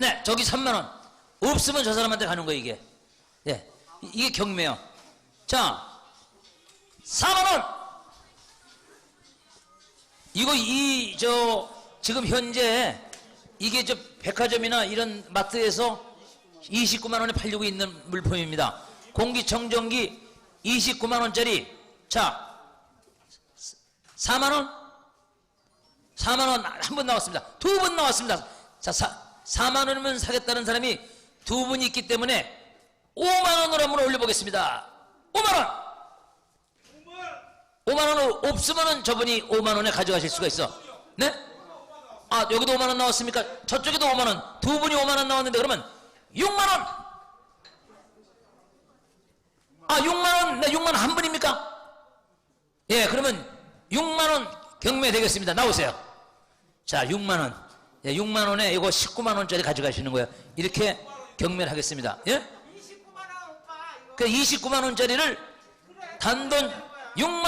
네, 저기 3만 원. 없으면 저 사람한테 가는 거예요, 이게. 예. 이- 이게 경매요. 자, 4만 원. 이거 이 저 지금 현재 이게 저 백화점이나 이런 마트에서 29만 원에 팔리고 있는 물품입니다. 공기청정기 29만 원짜리. 자, 4만 원? 4만 원 한 번 나왔습니다. 두 번 나왔습니다. 자, 사, 4만 원이면 사겠다는 사람이 두분 있기 때문에 5만 원으로 한번 올려보겠습니다. 5만 원! 5만 원 없으면은 저분이 5만 원에 가져가실 수가 있어. 네? 아, 여기도 5만 원 나왔습니까? 저쪽에도 5만 원. 두 분이 5만 원 나왔는데 그러면 6만 원! 아, 6만 원, 네, 6만 원 한 분입니까? 예, 그러면 6만 원 경매 되겠습니다. 나오세요. 자, 6만 원. 예, 6만 원에 이거 19만 원짜리 가져가시는 거예요. 이렇게 경매를 하겠습니다. 예? 29만 원 오빠 그 29만 원짜리를 단돈 6만